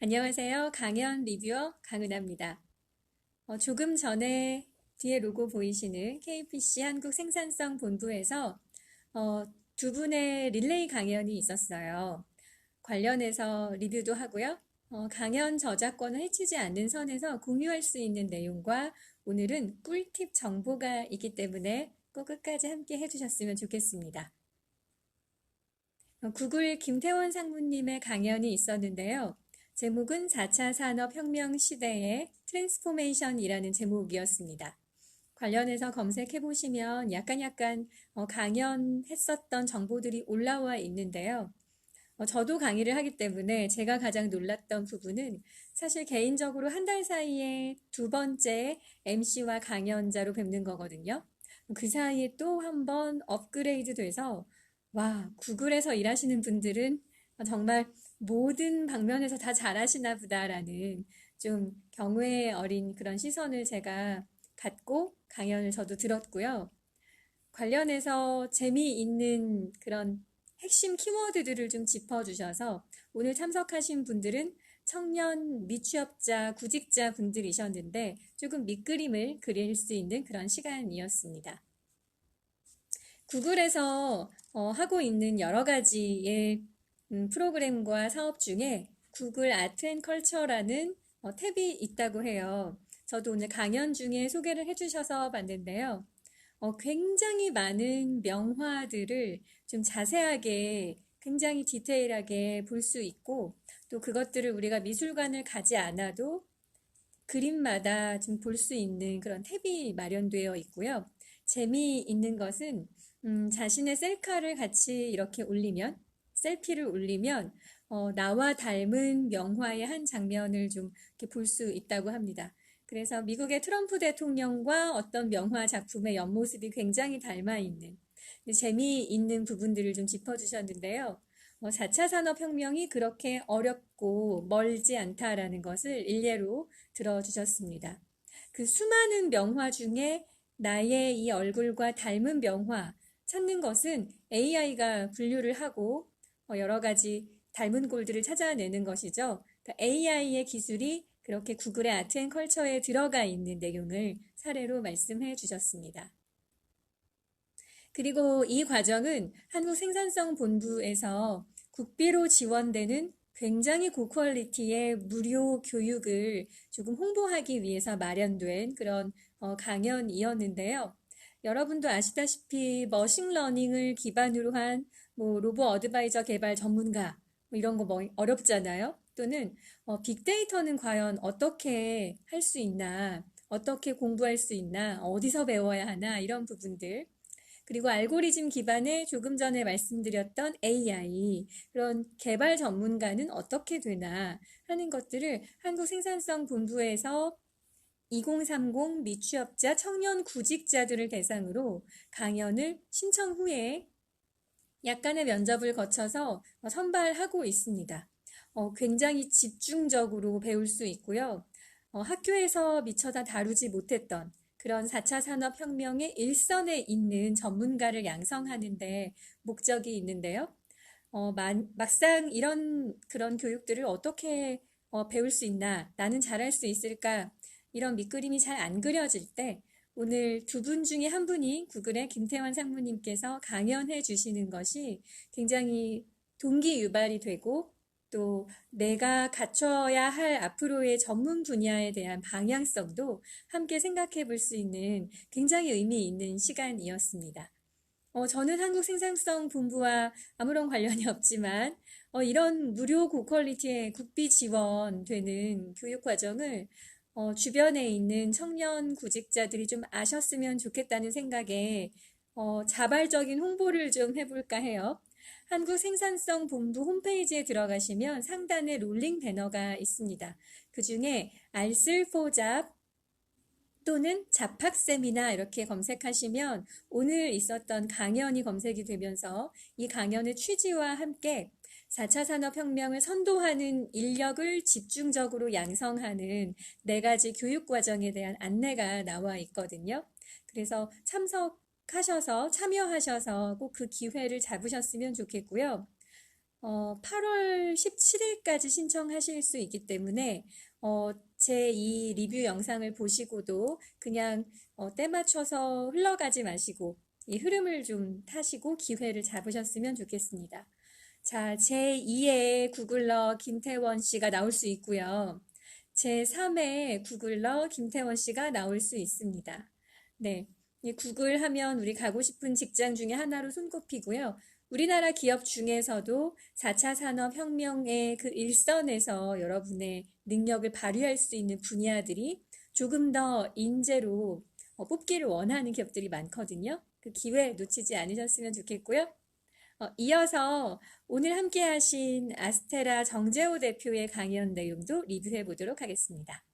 안녕하세요. 강연 리뷰어 강은하입니다. 어, 조금 전에 뒤에 로고 보이시는 KPC 한국 생산성 본부에서 어, 두 분의 릴레이 강연이 있었어요. 관련해서 리뷰도 하고요. 어, 강연 저작권을 해치지 않는 선에서 공유할 수 있는 내용과 오늘은 꿀팁 정보가 있기 때문에 꼭 끝까지 함께 해주셨으면 좋겠습니다. 어, 구글 김태원 상무님의 강연이 있었는데요. 제목은 4차 산업혁명 시대의 트랜스포메이션이라는 제목이었습니다. 관련해서 검색해 보시면 약간 약간 어, 강연했었던 정보들이 올라와 있는데요. 어, 저도 강의를 하기 때문에 제가 가장 놀랐던 부분은 사실 개인적으로 한 달 사이에 두 번째 MC와 강연자로 뵙는 거거든요. 그 사이에 또 한 번 업그레이드 돼서 와, 구글에서 일하시는 분들은 정말 모든 방면에서 다 잘하시나 보다라는 좀 경외 어린 그런 시선을 제가 갖고 강연을 저도 들었고요. 관련해서 재미있는 그런 핵심 키워드들을 좀 짚어주셔서 오늘 참석하신 분들은 청년 미취업자, 구직자 분들이셨는데 조금 밑그림을 그릴 수 있는 그런 시간이었습니다. 구글에서 어, 하고 있는 여러 가지의 음, 프로그램과 사업 중에 구글 아트 앤 컬처라는 어, 탭이 있다고 해요. 저도 오늘 강연 중에 소개를 해주셔서 봤는데요. 어, 굉장히 많은 명화들을 좀 자세하게 굉장히 디테일하게 볼 수 있고 또 그것들을 우리가 미술관을 가지 않아도 그림마다 좀 볼 수 있는 그런 탭이 마련되어 있고요. 재미있는 것은 음, 자신의 셀카를 같이 이렇게 올리면 셀피를 올리면 어, 나와 닮은 명화의 한 장면을 좀 볼 수 있다고 합니다. 그래서 미국의 트럼프 대통령과 어떤 명화 작품의 옆모습이 굉장히 닮아 있는 재미있는 부분들을 좀 짚어주셨는데요. 어, 4차 산업혁명이 그렇게 어렵고 멀지 않다라는 것을 일례로 들어주셨습니다. 그 수많은 명화 중에 나의 이 얼굴과 닮은 명화 찾는 것은 AI가 분류를 하고 어, 여러 가지 닮은 꼴들을 찾아내는 것이죠. 그러니까 AI의 기술이 그렇게 구글의 아트 앤 컬처에 들어가 있는 내용을 사례로 말씀해 주셨습니다. 그리고 이 과정은 한국 생산성 본부에서 국비로 지원되는 굉장히 고퀄리티의 무료 교육을 조금 홍보하기 위해서 마련된 그런 어, 강연이었는데요. 여러분도 아시다시피 머신러닝을 기반으로 한 뭐 로보 어드바이저 개발 전문가 뭐 이런 거 뭐 어렵잖아요. 또는 어, 빅데이터는 과연 어떻게 할 수 있나, 어떻게 공부할 수 있나, 어디서 배워야 하나 이런 부분들. 그리고 알고리즘 기반의 조금 전에 말씀드렸던 AI, 그런 개발 전문가는 어떻게 되나 하는 것들을 한국생산성본부에서 2030 미취업자 청년 구직자들을 대상으로 강연을 신청 후에 약간의 면접을 거쳐서 선발하고 있습니다. 어, 굉장히 집중적으로 배울 수 있고요. 어, 학교에서 미처 다 다루지 못했던 그런 4차 산업혁명의 일선에 있는 전문가를 양성하는데 목적이 있는데요. 어, 만, 막상 이런 그런 교육들을 어떻게 어, 배울 수 있나, 나는 잘할 수 있을까, 이런 밑그림이 잘 안 그려질 때 오늘 두 분 중에 한 분이 구글의 김태환 상무님께서 강연해 주시는 것이 굉장히 동기 유발이 되고 또 내가 갖춰야 할 앞으로의 전문 분야에 대한 방향성도 함께 생각해 볼 수 있는 굉장히 의미 있는 시간이었습니다. 어, 저는 한국 생산성 본부와 아무런 관련이 없지만 어, 이런 무료 고퀄리티의 국비 지원되는 교육 과정을 어, 주변에 있는 청년 구직자들이 좀 아셨으면 좋겠다는 생각에 어, 자발적인 홍보를 좀 해볼까 해요. 한국생산성본부 홈페이지에 들어가시면 상단에 롤링 배너가 있습니다. 그 중에 알쓸포잡 또는 잡학 세미나 이렇게 검색하시면 오늘 있었던 강연이 검색이 되면서 이 강연의 취지와 함께 4차 산업혁명을 선도하는 인력을 집중적으로 양성하는 네 가지 교육 과정에 대한 안내가 나와 있거든요. 그래서 참석 하셔서 참여하셔서 꼭 그 기회를 잡으셨으면 좋겠고요. 어, 8월 17일까지 신청하실 수 있기 때문에 어, 제 이 리뷰 영상을 보시고도 그냥 어, 때 맞춰서 흘러가지 마시고 이 흐름을 좀 타시고 기회를 잡으셨으면 좋겠습니다. 자, 제2의 구글러 김태원 씨가 나올 수 있고요. 제3의 구글러 김태원 씨가 나올 수 있습니다. 네. 이 구글 하면 우리 가고 싶은 직장 중에 하나로 손꼽히고요. 우리나라 기업 중에서도 4차 산업혁명의 그 일선에서 여러분의 능력을 발휘할 수 있는 분야들이 조금 더 인재로 어, 뽑기를 원하는 기업들이 많거든요. 그 기회 놓치지 않으셨으면 좋겠고요. 어, 이어서 오늘 함께 하신 아스테라 정재호 대표의 강연 내용도 리뷰해 보도록 하겠습니다.